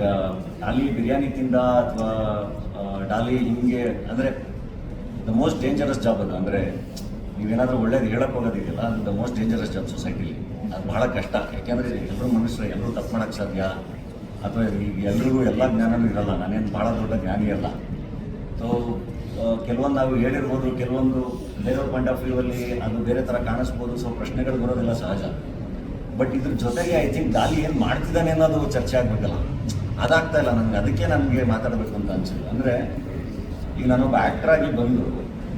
ಈಗ ಡಾಲಿ ಬಿರಿಯಾನಿ ತಿಂದ ಅಥವಾ ಡಾಲಿ ಹಿಂಗೆ ಅಂದರೆ ದ ಮೋಸ್ಟ್ ಡೇಂಜರಸ್ ಜಾಬ್ ಅದು. ಅಂದರೆ ನೀವೇನಾದರೂ ಒಳ್ಳೇದು ಹೇಳಕ್ಕೆ ಹೋಗೋದಿದೆಯಲ್ಲ, ಅದು ದ ಮೋಸ್ಟ್ ಡೇಂಜರಸ್ ಜಾಬ್ ಸೊಸೈಟಿಲಿ ಅದು ಬಹಳ ಕಷ್ಟ. ಯಾಕೆಂದರೆ ಎಲ್ಲರೂ ಮನುಷ್ಯರು ಎಲ್ಲರೂ ತಪ್ಪು ಮಾಡೋಕ್ಕೆ ಸಾಧ್ಯ. ಅಥವಾ ಈಗ ಎಲ್ರಿಗೂ ಎಲ್ಲ ಜ್ಞಾನವೂ ಇರಲ್ಲ. ನಾನೇನು ಭಾಳ ದೊಡ್ಡ ಜ್ಞಾನಿ ಅಲ್ಲ. ಸೊ ಕೆಲವೊಂದು ನಾವು ಹೇಳಿರ್ಬೋದು, ಕೆಲವೊಂದು ಬೇರೆಯವ್ರ ಪಾಯಿಂಟ್ ಆಫ್ ವ್ಯೂ ಅಲ್ಲಿ ಅದು ಬೇರೆ ಥರ ಕಾಣಿಸ್ಬೋದು. ಸೊ ಪ್ರಶ್ನೆಗಳು ಬರೋದೆಲ್ಲ ಸಹಜ. ಬಟ್ ಇದ್ರ ಜೊತೆಗೆ ಐ ಥಿಂಕ್ ದಾಲಿ ಏನು ಮಾಡ್ತಿದ್ದಾನೆ ಅನ್ನೋದು ಚರ್ಚೆ ಆಗಬೇಕಲ್ಲ. ಅದಾಗ್ತಾ ಇಲ್ಲ ನನಗೆ. ಅದಕ್ಕೆ ನನಗೆ ಮಾತಾಡಬೇಕು ಅಂತ ಅನ್ಸಿಲ್ಲ. ಅಂದರೆ ಈಗ ನಾನೊಬ್ಬ ಆಗಿ ಬಂದು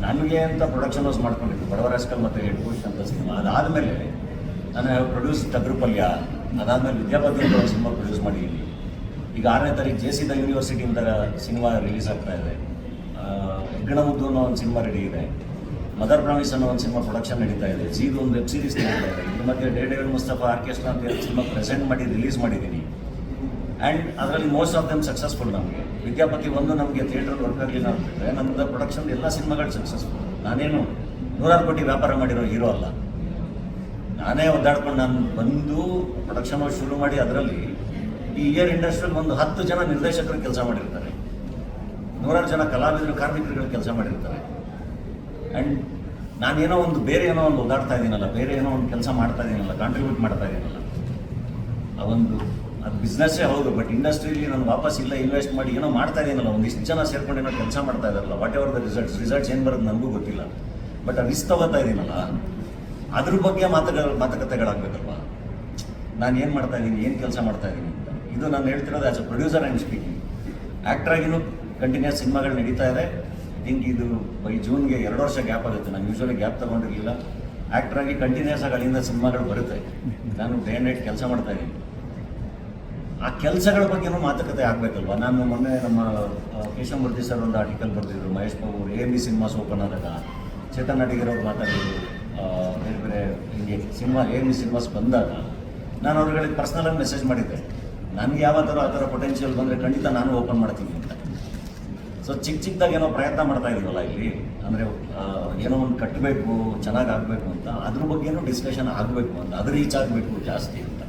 ನನಗೆ ಅಂತ ಪ್ರೊಡಕ್ಷನ್ ಹೌಸ್ ಮಾಡ್ಕೊಂಡಿದ್ದು ಮತ್ತೆ ಮತ್ತು ಎಡ್ಬುಷ್ ಅಂತ ಸಿನಿಮಾ ಅದಾದಮೇಲೆ ನಾನು ಪ್ರೊಡ್ಯೂಸ್ ತದ್ರುಪಲ್ಯ ಅದಾದಮೇಲೆ ವಿದ್ಯಾಪತಿ ಅಂತ ಒಂದು ಸಿನಿಮಾ ಪ್ರೊಡ್ಯೂಸ್ ಮಾಡಿದ್ದೀನಿ. ಈಗ ಆರನೇ ತಾರೀಕು ಜೆ ಸಿ ದ ಯೂನಿವರ್ಸಿಟಿ ಅಂತ ಸಿನಿಮಾ ರಿಲೀಸ್ ಆಗ್ತಾ ಇದೆ. ಆ, ಹೆಗ್ಗಣ ಮುದ್ದು ಅನ್ನೋ ಒಂದು ಸಿನಿಮಾ ರೆಡಿ ಇದೆ. ಮದರ್ ಪ್ರಾಮಿಸ್ ಅನ್ನೋ ಒಂದು ಸಿನಿಮಾ ಪ್ರೊಡಕ್ಷನ್ ನಡೀತಾ ಇದೆ. ಜೀದು ಒಂದು ವೆಬ್ ಸೀರೀಸ್ ನಡೀತಾ ಇದೆ. ಇದ್ರ ಮಧ್ಯೆ ಡೇ ಡೇವಿಡ್ ಮುಸ್ತಫಾ ಆರ್ಕೆಸ್ಟ್ರಾ ಅಂತ ಸಿನಿಮಾ ಪ್ರೆಸೆಂಟ್ ಮಾಡಿ ರಿಲೀಸ್ ಮಾಡಿದ್ದೀನಿ. ಆ್ಯಂಡ್ ಅದರಲ್ಲಿ ಮೋಸ್ಟ್ ಆಫ್ ದೆಮ್ ಸಕ್ಸಸ್ಫುಲ್ ನಮಗೆ. ವಿದ್ಯಾಪತಿ ಒಂದು ನಮಗೆ ಥಿಯೇಟರ್ ವರ್ಕ್ ಆಗಲಿಲ್ಲ ಅಂತಂದರೆ ನಮ್ಮದು ಪ್ರೊಡಕ್ಷನ್ ಎಲ್ಲ ಸಿನಿಮಾಗಳು ಸಕ್ಸಸ್ಫುಲ್ ನಾನೇನು ನೂರಾರು ಕೋಟಿ ವ್ಯಾಪಾರ ಮಾಡಿರೋ ಹೀರೋ ಅಲ್ಲ. ನಾನೇ ಒದ್ದಾಡ್ಕೊಂಡು ನಾನು ಬಂದು ಪ್ರೊಡಕ್ಷನ್ ಶುರು ಮಾಡಿ ಅದರಲ್ಲಿ ಈ ಇಯರ್ ಇಂಡಸ್ಟ್ರಿಯಲ್ಲಿ ಒಂದು ಹತ್ತು ಜನ ನಿರ್ದೇಶಕರು ಕೆಲಸ ಮಾಡಿರ್ತಾರೆ. ನೂರಾರು ಜನ ಕಲಾವಿದರು, ಕಾರ್ಮಿಕರುಗಳು ಕೆಲಸ ಮಾಡಿರ್ತಾರೆ. ಆ್ಯಂಡ್ ನಾನೇನೋ ಒಂದು ಬೇರೆ ಏನೋ ಒಂದು ಓದಾಡ್ತಾ ಇದ್ದೀನಲ್ಲ ಬೇರೆ ಏನೋ ಒಂದು ಕೆಲಸ ಮಾಡ್ತಾ ಇದ್ದೀನಲ್ಲ ಕಾಂಟ್ರಿಬ್ಯೂಟ್ ಮಾಡ್ತಾ ಇದ್ದೀನಲ್ಲ ಆ ಒಂದು ಅದು ಬಿಸ್ನೆಸ್ಸೇ ಹೌದು ಬಟ್ ಇಂಡಸ್ಟ್ರಿಯಲ್ಲಿ ನಾನು ವಾಪಸ್ ಇಲ್ಲ ಇನ್ವೆಸ್ಟ್ ಮಾಡಿ ಏನೋ ಮಾಡ್ತಾ ಇದ್ದೀನಲ್ಲ ಒಂದಿಷ್ಟು ಜನ ಸೇರ್ಕೊಂಡು ಏನೋ ಕೆಲಸ ಮಾಡ್ತಾ ಇದ್ದಾರಲ್ಲ whatever the results results ಏನು ಬರೋದು ನನಗೂ ಗೊತ್ತಿಲ್ಲ. ಬಟ್ ಆ ರಿಸ್ಕ್ ತಗೋತಾ ಇದ್ದೀನಲ್ಲ ಅದ್ರ ಬಗ್ಗೆ ಮಾತುಗಳ ಮಾತುಕತೆಗಳಾಗಬೇಕಲ್ವ? ನಾನು ಏನು ಮಾಡ್ತಾ ಇದ್ದೀನಿ ಏನು ಕೆಲಸ ಮಾಡ್ತಾ ಇದ್ದೀನಿ ಇದು ನಾನು ಹೇಳ್ತಿರೋದು as a producer and speaking actor ಆಗಿನೂ ಕಂಟಿನ್ಯೂಸ್ ಸಿನಿಮಾಗಳು ನಡೀತಾ ಇದೆ. ಥಿಂಕ್ ಇದು ಬೈ ಜೂನ್ಗೆ ಎರಡು ವರ್ಷ ಗ್ಯಾಪ್ ಆಗುತ್ತೆ. ನಾನು ಯೂಶ್ವಲಿ ಗ್ಯಾಪ್ ತೊಗೊಂಡಿರಲಿಲ್ಲ. ಆ್ಯಕ್ಟ್ರಾಗಿ ಕಂಟಿನ್ಯೂಸ್ ಆಗಿ ಅಲ್ಲಿಂದ ಸಿನಿಮಾಗಳು ಬರುತ್ತೆ. ನಾನು ಡೇ ನೈಟ್ ಕೆಲಸ ಮಾಡ್ತಾ ಇದ್ದೀನಿ ಆ ಕೆಲಸಗಳ ಬಗ್ಗೆನೂ ಮಾತುಕತೆ ಆಗಬೇಕಲ್ವ? ನಾನು ಮೊನ್ನೆ ನಮ್ಮ ಕೇಶವಮೂರ್ತಿ ಸರ್ ಒಂದು article ಬರೆದಿದ್ರು, Mahesh Babu A B cinemas open ಆದಾಗ ಚೇತನ್ ಅಡಿಗರವ್ರು ಮಾತಾಡಿದ್ರು ಬೇರೆ ಬೇರೆ ಹಿಂಗೆ ಸಿನಿಮಾ ಎ ಬಿ ಸಿನಿಮಾಸ್ ಬಂದಾಗ. ನಾನು ಅವ್ರುಗಳಿಗೆ ಪರ್ಸ್ನಲಾಗಿ ಮೆಸೇಜ್ ಮಾಡಿದ್ದೆ. ನನಗೆ ಯಾವ ಥರ ಆ ಥರ ಪೊಟೆನ್ಷಿಯಲ್ ಬಂದರೆ ಖಂಡಿತ ನಾನು ಓಪನ್ ಮಾಡ್ತೀನಿ ಅಂತ. ಸೊ ಚಿಕ್ಕ ಚಿಕ್ಕದಾಗ ಏನೋ ಪ್ರಯತ್ನ ಮಾಡ್ತಾ ಇದೀವಲ್ಲ ಇಲ್ಲಿ? ಅಂದರೆ ಏನೋ ಒಂದು ಕಟ್ಟಬೇಕು ಚೆನ್ನಾಗಿ ಆಗಬೇಕು ಅಂತ. ಅದ್ರ ಬಗ್ಗೆನೂ ಡಿಸ್ಕಷನ್ ಆಗಬೇಕು ಅಂತ. ಅದು ರೀಚ್ ಆಗಬೇಕು ಜಾಸ್ತಿ ಅಂತ.